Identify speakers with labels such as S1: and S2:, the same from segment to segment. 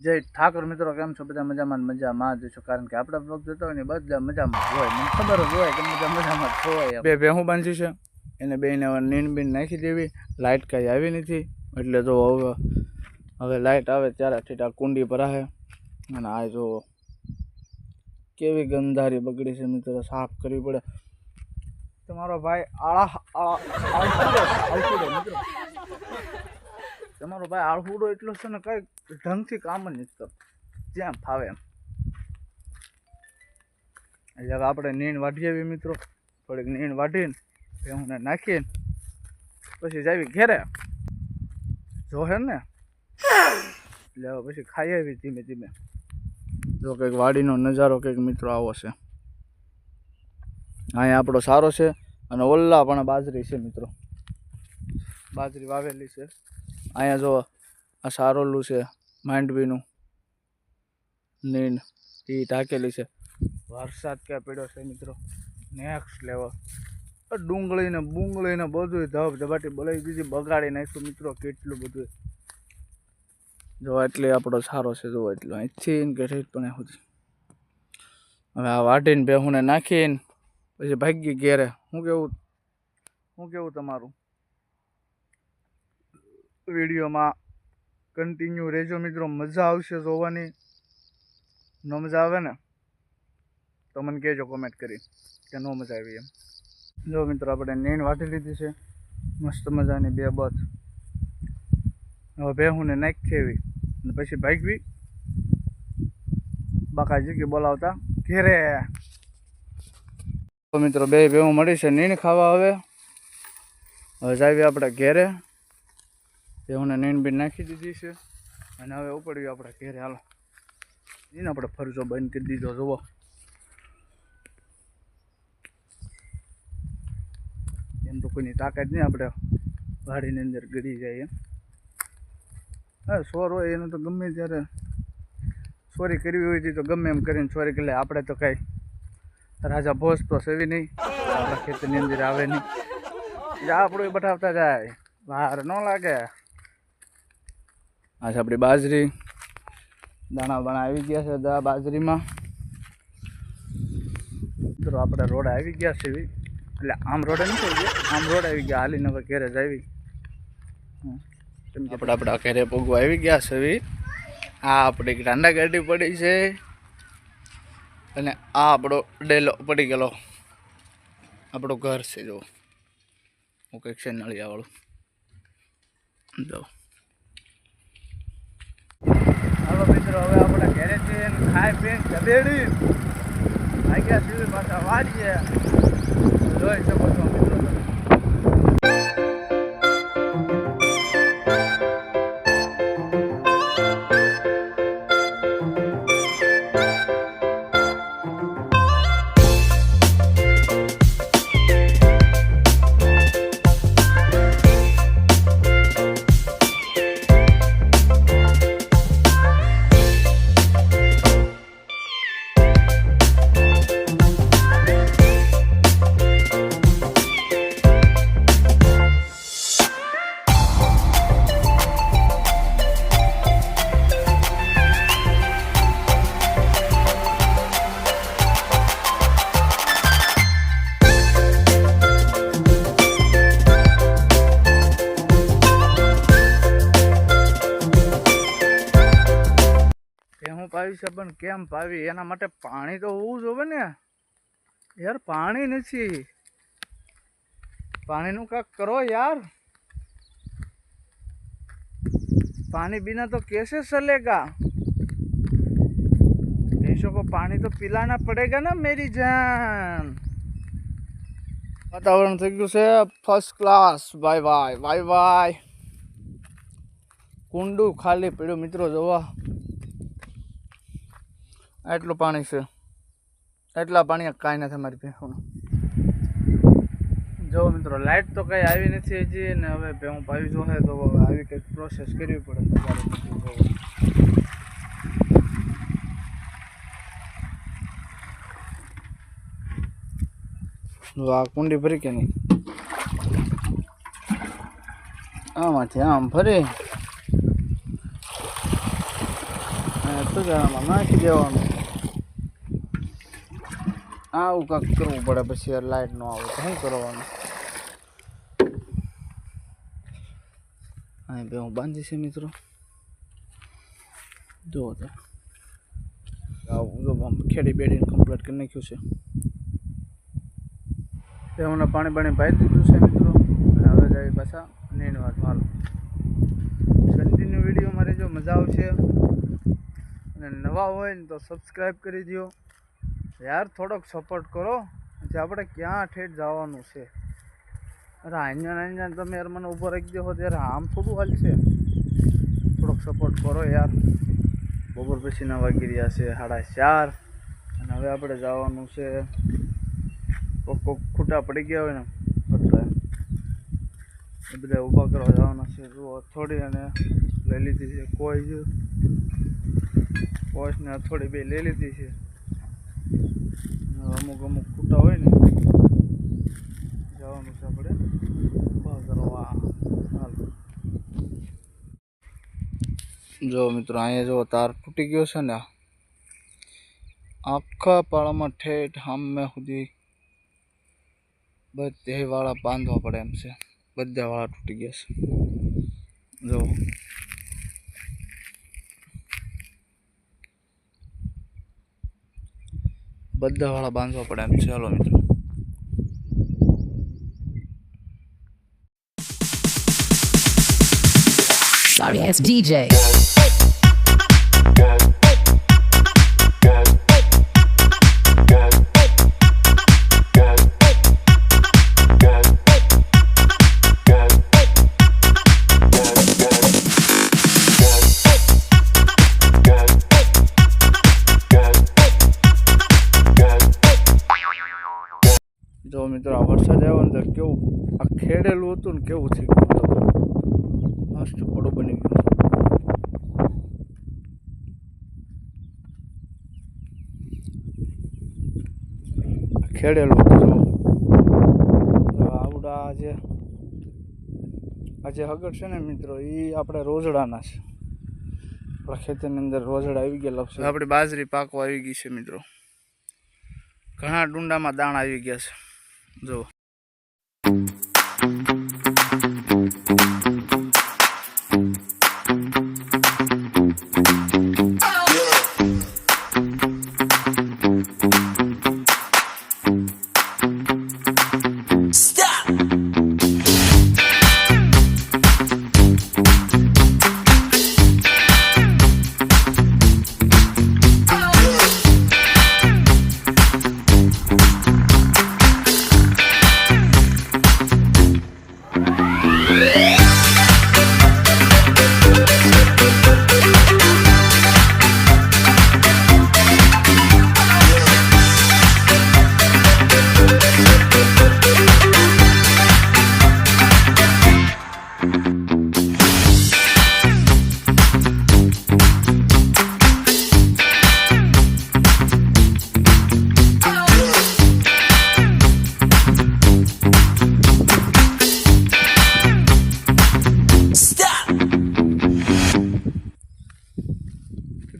S1: જય ઠાકોર મિત્રો, કેમ છો? બધા મજામાં મજામાં. જ છો કારણ કે આપણા બ્લોગ જોતો હોય ને બધા મજામાં હોય. મને ખબર જ હોય કે બધા મજામાં જ હોય બે ભેહું બાંધી છે. એને બેને હવે નીંદ બીન નાખી દેવી. લાઇટ કાંઈ આવી નથી. એટલે જો હવે હવે લાઇટ આવે ત્યારે ઠીઠા કુંડી ભરાશે અને આ જો કેવી ગંધારી બગડી છે મિત્રો, સાફ કરવી પડે. તમારો ભાઈ આળા આળા મિત્રો. તમારો ભાઈ આળહુડો એટલો છે ને કઈ ઢંગથી કામ જ નથી કરતો. જ્યાં ફાવે એમ. એટલે આપણે નીણ વાઢી આવી મિત્રો. થોડીક નીણ વાઢીને ભેહુંને નાખીને પછી જાવી ઘેરે. જોહે ને. એટલે પછી ખાઈ આવી ધીમે ધીમે. જો કંઈક વાડીનો નજારો કંઈક મિત્રો આવો છે. અહીંયા આપણો સારો છે અને ઓલ્લા પણ બાજરી છે મિત્રો. બાજરી વાવેલી છે. અહીંયા જો આ સારોલું છે, માંડવીનું. નીન એ ઢાકેલી છે. વરસાદ ક્યાં પડ્યો છે મિત્રો? નેક્સ્ટ લેવલ ડુંગળીને બુંગળીને બધું ધબ ધબાટી બોલાવી દીધી, બગાડી નાખ્યું મિત્રો, કેટલું બધું જો એટલે આપણો સારો છે જો એટલું. અહીંથી કે ઠેઠ પણ સુધી હવે આ વાટીને બેહુને નાખીને પછી ભાગી ઘેરે. શું કેવું? શું કેવું તમારું? વિડીયોમાં કન્ટિન્યુ રહેજો મિત્રો. મજા આવશે જોવાની. ન મજા આવે ને, તો મને કહેજો કોમેન્ટ કરી કે ન મજા આવી એમ. જો મિત્રો, આપણે નીણ વાટી લીધી છે. મસ્ત મજાની બે બસ. હવે ભેહુંને નાખી એવી. અને પછી ભાગવી. બાકાજી કે બોલાવતા ઘેરે. મિત્રો, બે ભેહું મળી છે નીણ ખાવા હવે. હવે જાવી આપણે ઘેરે. ભેહુંને નીણ બીણ નાખી દીધી છે. અને હવે ઉપડ્યું આપણે ઘેરે હાલો. એને આપણે ફરજો બંધ કરી દીધો, જુઓ. એમ તો કોઈની તાકાત નહીં, આપણે વાડીની અંદર ગળી જાય એમ. હા, સોર હોય એને તો ગમે ત્યારે ચોરી કરવી હોય તો ગમે એમ કરીને ચોરી કરી આપણે તો કાંઈ રાજા ભોજ તો સેવી નહીં. આપણા ખેતરની અંદર આવે નહીં. આપણું એ બઠાવતા જાય. બહાર ન લાગે. આ છે આપણી બાજરી. દાણા બાણા આવી ગયા છે દા બાજરીમાં. મિત્રો, આપણે રોડ આવી ગયા છે એટલે આમ રોડે નથી આવી ગયા, આમ રોડ આવી ગયા હાલીનગર ઘેરે જ આવી આપણે આપણા ઘેરે પગું આવી ગયા છે આ આપણી ગ્રાંડા ગાડી પડી છે. અને આ આપણો ડેલો પડી ગયેલો. આપણું ઘર છે જો હું કંઈક છે નળિયાવાળું જો હાલો મિત્રો હવે આપણે ઘરે જઈએ ને ખાઈ પીને જબેડી વાગ્યા સુધી પાછા વાળીએ. જોઈ શકો છો મિત્રો. પાવી છે, પણ કેમ પાવી એના માટે પાણી તો હોવું જોવે ને. યાર, પાણી નથી. પાણીનું કાંક કરો યાર. પાણી બિના તો કેસે ચલેગા ભેંસો પાણી તો પીલાના પડેગા ને મેરી જાન. વાતાવરણ થઈ ગયું છે first class bye bye bye bye કુંડું ખાલી પીડ્યું મિત્રો, જોવા. એટલું પાણી છે. એટલા પાણી કાંઈ નથી મારી ભેંસોનું. જો મિત્રો લાઇટ તો કંઈ આવી નથી હજી ને હવે ભેહું ભાવી જોશે તો આવી કંઈક પ્રોસેસ કરવી પડે તમારે. આ કુંડી ભરી કે નહીં? આમાંથી આમ ફરી કે આમાં નાખી દેવાનું. આવું કાંઈક કરવું પડે પછી લાઇટ ન આવે તો શું કરવાનું? અહીં બે હું બાંધી છે મિત્રો. જુઓ તો. ખેડી બેડીને કમ્પ્લીટ કરી નાખ્યું છે. તે હમણાં પાણી પાણી ભાઈ દીધું છે મિત્રો. અને હવે જાય પાછા નીણ વાત હાલ. કન્ટિન્યુ વીડિયો મારે જો, મજા આવશે. અને નવા હોય ને તો સબસ્ક્રાઈબ કરી દો યાર, થોડોક સપોર્ટ કરો. જે આપણે ક્યાં ઠેઠ જવાનું છે? અરે, આંજણ આંજણ, તમે યાર મને ઊભો રાખી દો ત્યારે આમ થોડું હાલ છે. થોડોક સપોર્ટ કરો યાર. બપોર પછીના વાગી રહ્યા છે, સાડા ચાર. અને હવે આપણે જવાનું છે. કોક કોક ખૂટા પડી ગયા હોય ને, બધા. એ બધા ઊભા કરવા જવાના છે. જુઓ, થોડી અને લઈ લીધી છે કોઈ જ કોચ ને થોડી બે લઈ લીધી છે. અમુક અમુક ખૂટા હોય ને, જવાનું છે આપણે. જો મિત્રો, અહીંયા જો તાર તૂટી ગયો છે ને. આખા પાળામાં ઠેઠ હામે સુધી બધે વાળા બાંધવા પડે એમ છે. બધા વાળા તૂટી ગયા છે. જો બધા વાળા બાંધવા પડે એમ ચાલો મિત્રો
S2: Sorry DJ.
S1: કેવું થઈ ગયું તો મસ્ત પડું બની ગયું. ખેડેલું હતું. જો આવડા આજે હગડ છે ને મિત્રો, એ આપણે રોજડાના છે. આપણા ખેતરની અંદર રોજડા આવી ગયેલા છે. આપણી બાજરી પાકો આવી ગઈ છે મિત્રો. ઘણા ડુંડામાં દાણ આવી ગયા છે. જો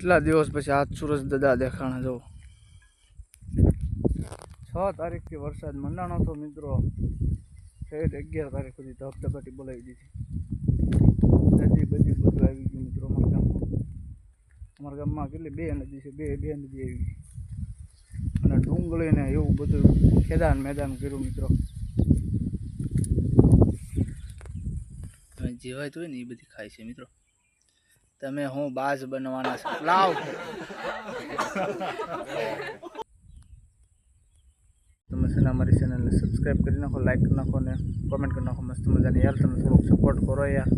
S1: કેટલા દિવસ પછી આજ સુરજ દાદા દેખાણા જો. છ તારીખથી વરસાદ મંડાણો હતો મિત્રો ફેર અગિયાર તારીખ સુધી ધબધબાટી બોલાવી દીધી. નદી બધી બધું આવી ગયું મિત્રો અમારા ગામમાં. અમારા ગામમાં કેટલી બે નદી છે, બે બે નદી આવી ગઈ. અને ડુંગળી ને એવું બધું ખેદાન મેદાન કર્યું મિત્રો. જેવાય હોય ને એ બધી ખાય છે મિત્રો. તમે હું બાજ બનવાના છો. લાવ. તમે છે ને અમારી ચેનલને સબસ્ક્રાઈબ કરી નાખો લાઈક કરી નાખો ને કોમેન્ટ કરી નાખો. મસ્ત મજાની યાર, તમે થોડોક સપોર્ટ કરો યાર.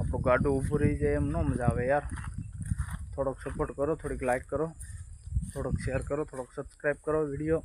S1: આપણું ગાડું ઊભું રહી જાય એમ ન મજા આવે યાર. થોડોક સપોર્ટ કરો, થોડીક લાઈક કરો, થોડોક શેર કરો, થોડોક સબસ્ક્રાઈબ કરો વીડિયો